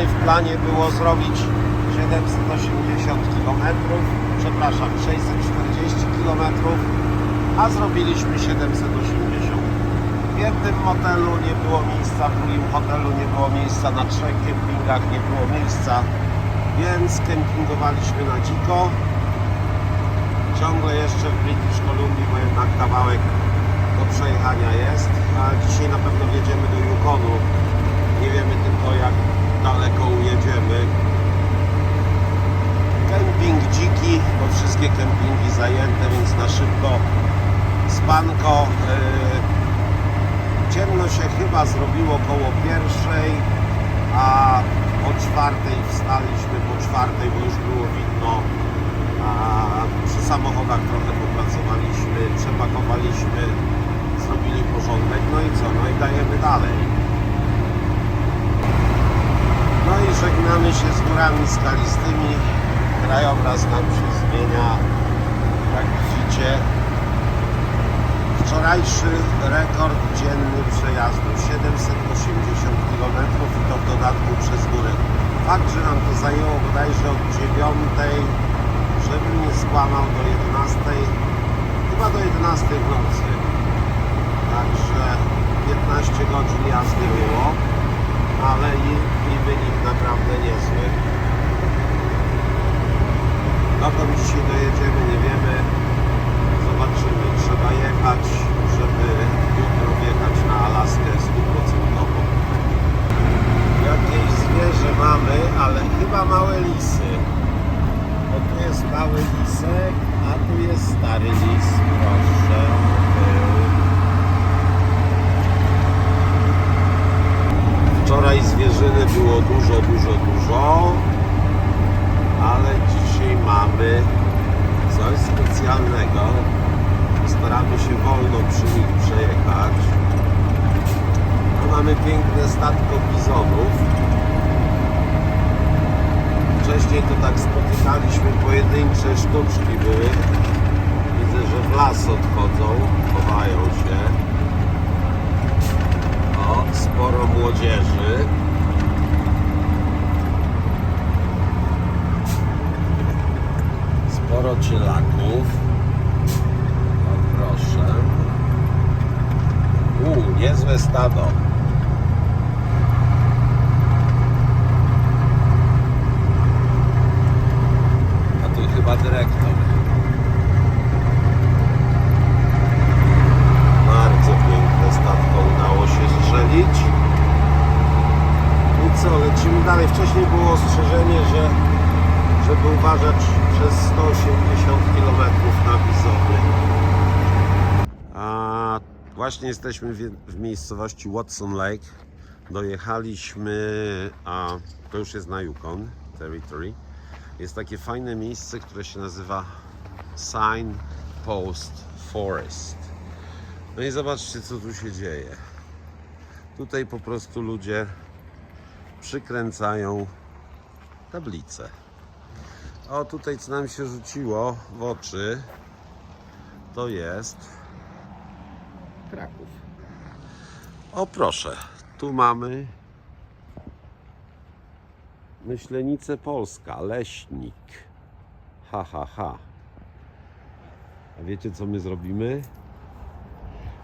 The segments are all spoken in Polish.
Wczoraj w planie było zrobić 780 km, przepraszam, 640 km, a zrobiliśmy 780. W jednym motelu nie było miejsca, w drugim hotelu nie było miejsca, na trzech kempingach nie było miejsca, więc kempingowaliśmy na dziko. Ciągle jeszcze w British Columbia, bo jednak kawałek do przejechania jest, a dzisiaj na pewno wjedziemy do Yukonu. Nie wiemy tylko jak daleko ujedziemy. Kemping dziki, bo wszystkie kempingi zajęte, więc na szybko spanko. Yy, ciemno się chyba zrobiło koło pierwszej, a o czwartej wstaliśmy, po czwartej, bo już było widno. A przy samochodach trochę popracowaliśmy, przepakowaliśmy, zrobili porządek, no i co, no i dajemy dalej. No i żegnamy się z górami skalistymi. Krajobraz nam się zmienia, jak widzicie. Wczorajszy rekord dzienny przejazdu 780 km i to w dodatku przez góry. Fakt, że nam to zajęło bodajże od 9, żebym nie skłamał do 11, chyba do 11 w nocy. Także 15 godzin jazdy było, ale i, i wynik naprawdę niezły. Dokąd dzisiaj dojedziemy, nie wiemy. Zobaczymy. Trzeba jechać, żeby jutro wjechać na Alaskę stuprocentowo. Jakieś zwierzę mamy, ale chyba małe lisy. Bo tu jest mały lisek, a tu jest stary lis. Proszę. Wczoraj zwierzyny było dużo, dużo, dużo, ale dzisiaj mamy coś specjalnego. Staramy się wolno przy nich przejechać. No, mamy piękne statko bizonów. Wcześniej to tak spotykaliśmy, pojedyncze sztuczki były. Widzę, że w las odchodzą, chowają się. O, sporo młodzieży. Sporo cielaków. O, proszę. U, niezłe stado. A tu chyba dyrektor. Bardzo piękne statko udało się strzelić. I co, lecimy dalej. Wcześniej było ostrzeżenie, że żeby uważać przez 180 km na bizony. A właśnie jesteśmy w, w miejscowości Watson Lake. Dojechaliśmy, a to już jest na Yukon Territory. Jest takie fajne miejsce, które się nazywa Sign Post Forest. No i zobaczcie, co tu się dzieje. Tutaj po prostu ludzie przykręcają tablice. O, tutaj co nam się rzuciło w oczy, to jest Kraków. O, proszę, tu mamy Myślenicę Polska, Leśnik. Ha, ha, ha. A wiecie, co my zrobimy?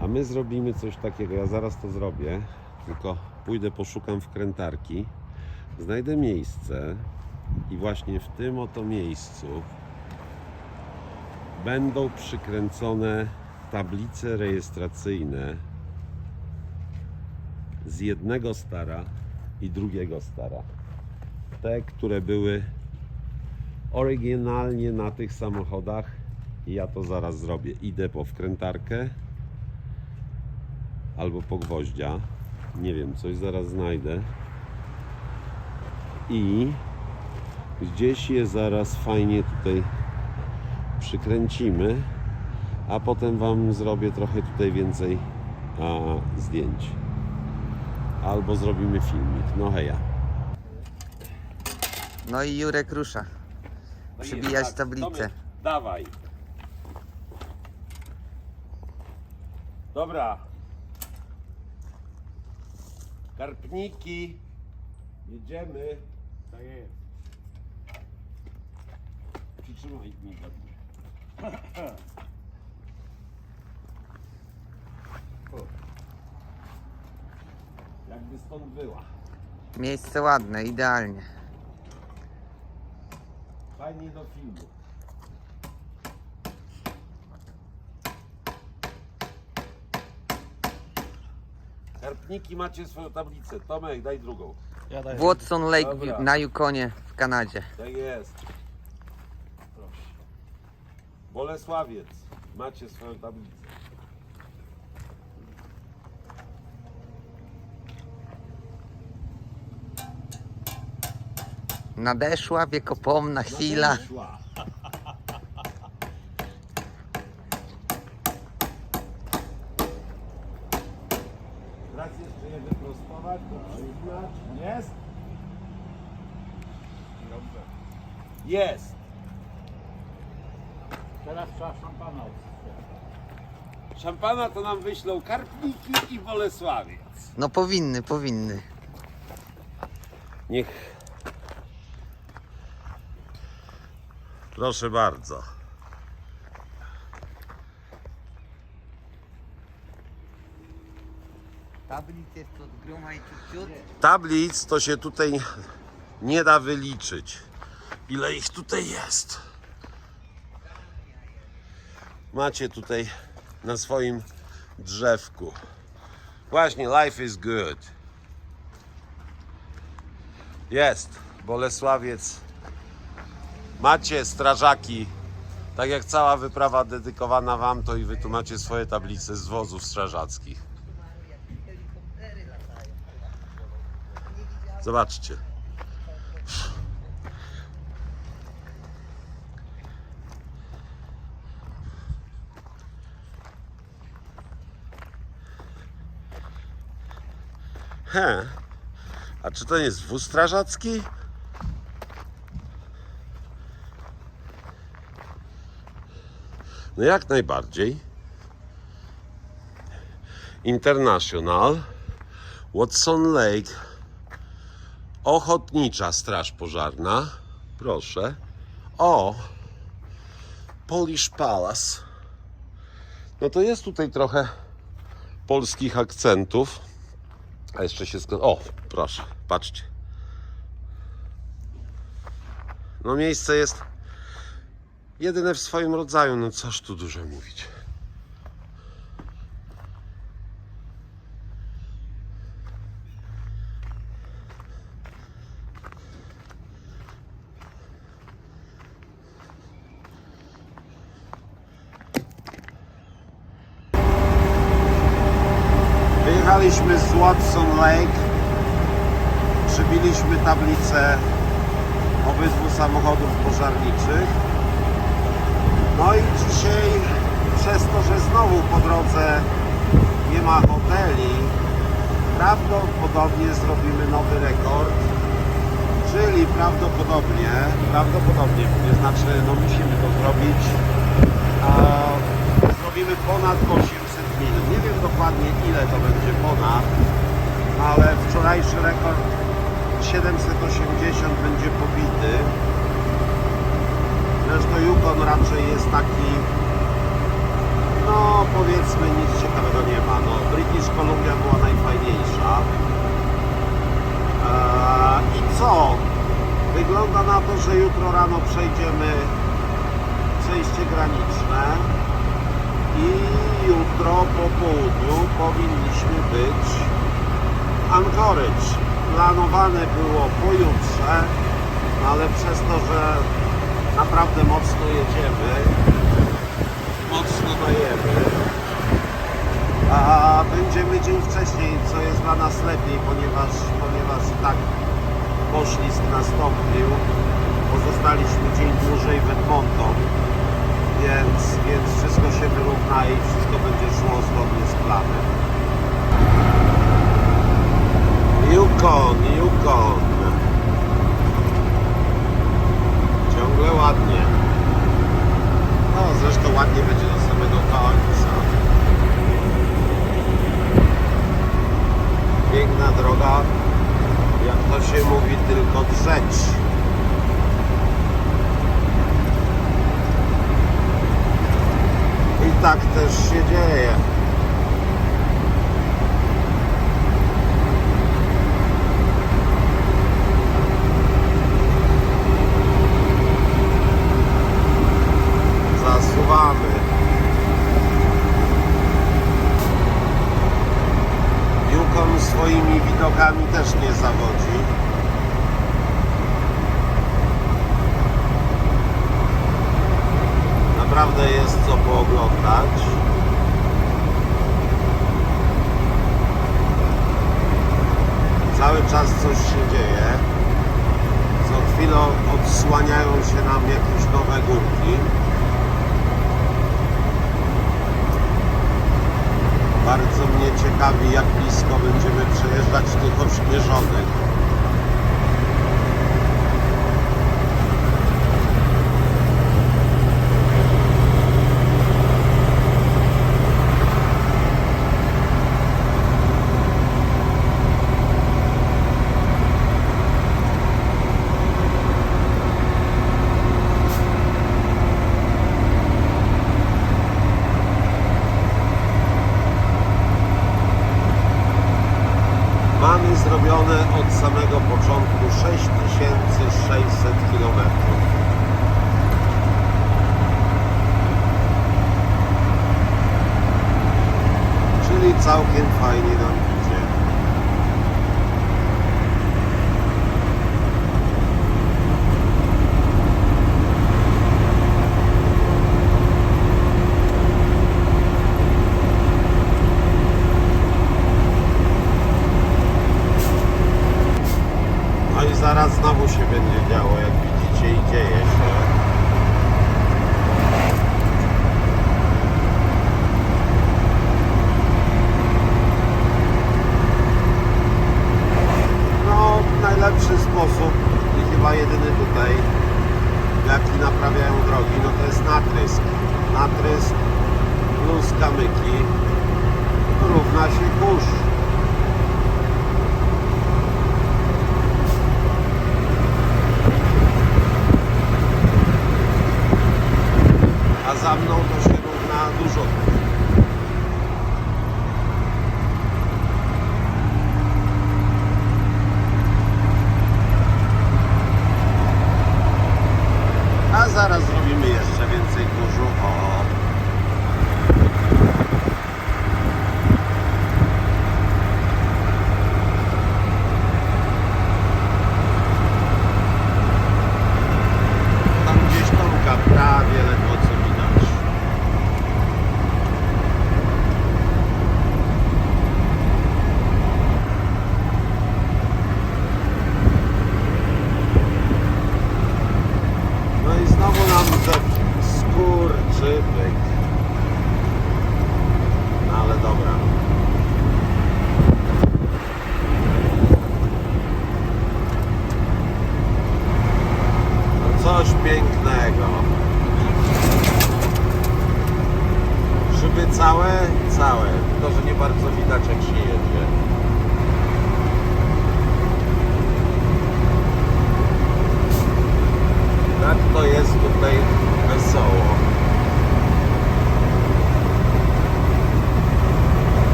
A my zrobimy coś takiego, ja zaraz to zrobię, tylko pójdę, poszukam wkrętarki, znajdę miejsce i właśnie w tym oto miejscu będą przykręcone tablice rejestracyjne z jednego stara i drugiego stara. Te, które były oryginalnie na tych samochodach ja to zaraz zrobię. Idę po wkrętarkę albo po gwoździa. Nie wiem, coś zaraz znajdę. I gdzieś je zaraz fajnie tutaj przykręcimy, a potem Wam zrobię trochę tutaj więcej a, zdjęć. Albo zrobimy filmik. No heja. No i Jurek rusza. Przybijać tablicę. Dawaj. Dobra. Karpniki Jedziemy. Tak jest. Przytrzymaj mi dobrze. O. Jakby stąd była. Miejsce ładne, idealnie. Fajnie do filmu. Karpniki macie swoją tablicę. Tomek, daj drugą. Ja daję. Watson Lake Dobra. na Yukonie w Kanadzie. Tak jest. Proszę. Bolesławiec. Macie swoją tablicę. Nadeszła wiekopomna chwila. Nadeszła. Jeszcze je wyprostować, podróżnać. Jest? Dobrze. Jest. Teraz trzeba szampana odsypać. Szampana to nam wyślą Karpniki i Bolesławiec. No powinny, powinny. Niech. Proszę bardzo. Tablic jest ciut Tablic to się tutaj nie da wyliczyć. Ile ich tutaj jest? Macie tutaj na swoim drzewku. Właśnie, life is good. Jest. Bolesławiec. Macie strażaki. Tak jak cała wyprawa dedykowana wam, to i wy tu macie swoje tablice z wozów strażackich. Zobaczcie. He. A czy to nie jest wóz strażacki? No jak najbardziej. International Watson Lake Ochotnicza Straż Pożarna. Proszę. O! Polish Palace. No to jest tutaj trochę polskich akcentów. A jeszcze się sko- O, proszę, patrzcie. No miejsce jest jedyne w swoim rodzaju. No coż tu dużo mówić. Wyjechaliśmy z Watson Lake. Tablicę obydwu samochodów pożarniczych. No i dzisiaj przez to, że znowu po drodze nie ma hoteli, prawdopodobnie zrobimy nowy rekord. Czyli prawdopodobnie, prawdopodobnie, to znaczy no musimy to zrobić, a zrobimy ponad 800 minut. Nie wiem dokładnie ile to będzie ponad, ale wczorajszy rekord 780 będzie pobity. Zresztą Yukon raczej jest taki, no powiedzmy nic ciekawego nie ma. No, British Columbia była najfajniejsza. Eee, I co? Wygląda na to, że jutro rano przejdziemy przejście graniczne i jutro po południu powinniśmy być Anchorage. Planowane było pojutrze, ale przez to, że naprawdę mocno jedziemy, mocno dajemy, a będziemy dzień wcześniej, co jest dla nas lepiej, ponieważ, ponieważ tak poślizg nastąpił. Pozostaliśmy dzień dłużej w Edmonton, więc, więc wszystko się wyrówna i wszystko będzie szło zgodnie z planem. Yukon, Yukon. Ciągle ładnie. No zresztą ładnie będzie do samego końca. Piękna droga, jak to się mówi, tylko drzeć. I tak też się dzieje. się dzieje. Co chwilę odsłaniają się nam jakieś nowe górki. Bardzo mnie ciekawi, jak blisko będziemy przejeżdżać tych ośnieżonych. zrobione od samego początku 6600 km. Czyli całkiem fajnie będzie działo, jak widzicie i dzieje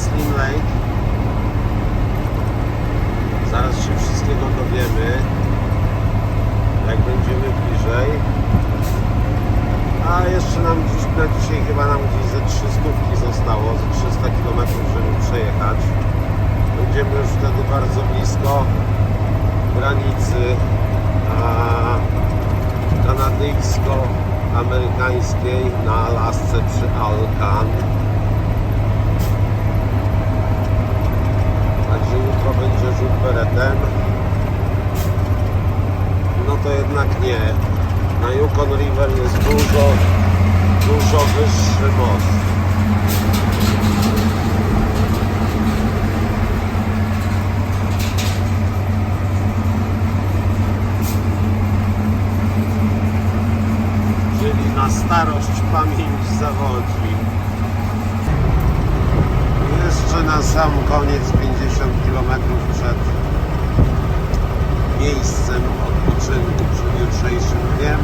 Teslin Lake. Zaraz się wszystkiego dowiemy, jak będziemy bliżej. A jeszcze nam dziś, na dzisiaj chyba nam gdzieś ze 300 zostało, ze 300 km, żeby przejechać. Będziemy już wtedy bardzo blisko granicy kanadyjsko-amerykańskiej na Alasce przy Alkan. Jutro będzie rzut beretem. No to jednak nie. Na Yukon River jest dużo, dużo wyższy most. Czyli na starość pamięć zawodzi. Jeszcze na sam koniec 50 km przed miejscem odpoczynku przed jutrzejszym dniem.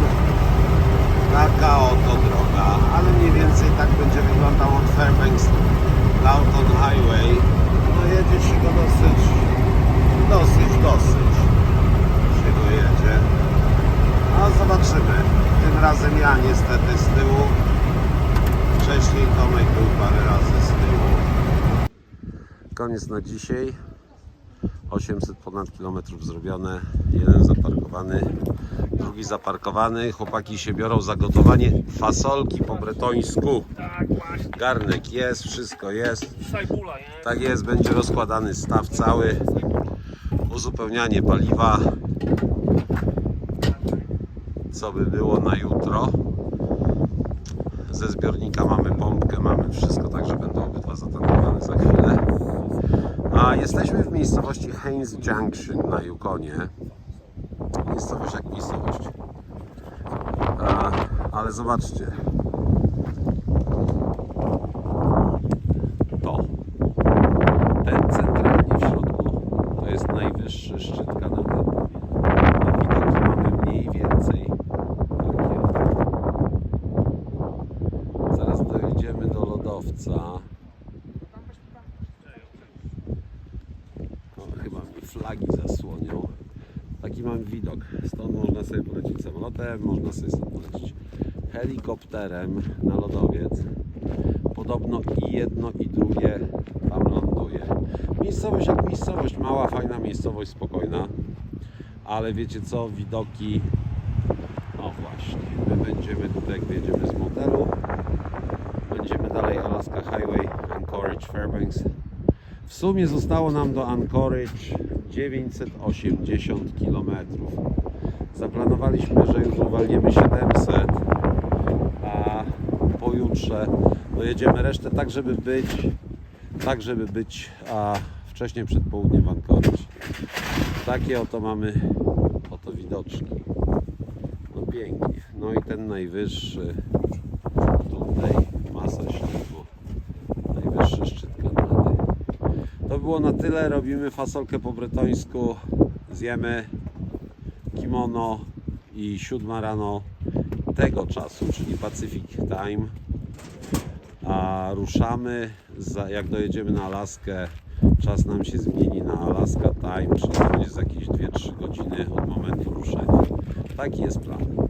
Taka oto droga, ale mniej więcej tak będzie wyglądał od Fairbanks Lawton Highway. No jedzie się go dosyć, dosyć, dosyć się go jedzie. A zobaczymy. Tym razem ja niestety z tyłu. Wcześniej Tomek był parę razy. Koniec na dzisiaj. 800 ponad kilometrów zrobione. Jeden zaparkowany, drugi zaparkowany. Chłopaki się biorą za gotowanie fasolki po bretońsku. Tak. Garnek jest, wszystko jest. Tak jest, będzie rozkładany staw cały. Uzupełnianie paliwa. Co by było na jutro. Ze zbiornika mamy pompkę, mamy wszystko, także będą obydwa zatankowane za chwilę. A jesteśmy w miejscowości Haynes Junction na Yukonie. Miejscowość jak miejscowość. A, ale zobaczcie. To ten centralnie w środku to jest najwyższy szczyt Kanady. A widoki mamy mniej więcej takie. Zaraz dojedziemy do lodowca. O, chyba mi flagi zasłonią. Taki mam widok. Stąd można sobie polecieć samolotem, można sobie stąd polecieć na lodowiec. Podobno i jedno i drugie tam ląduje. Miejscowość jak miejscowość, mała, fajna miejscowość, spokojna. Ale wiecie co, widoki... No właśnie, my będziemy tutaj, jak z motelu. Będziemy dalej Alaska Highway, Anchorage, Fairbanks. W sumie zostało nam do Anchorage 980 km. Zaplanowaliśmy, że już uwalniemy 700, a pojutrze dojedziemy resztę tak, żeby być tak, żeby być a wcześniej przed południem w. Takie oto mamy oto widoczki. No pięknie. No i ten najwyższy tutaj masa śniegu. Najwyższy szczyt Kanady. To było na tyle. Robimy fasolkę po bretońsku. Zjemy kimono i siódma rano tego czasu, czyli Pacific Time. A ruszamy, za, jak dojedziemy na Alaskę, czas nam się zmieni na Alaska Time, czyli za jakieś 2-3 godziny od momentu ruszenia. Taki jest plan.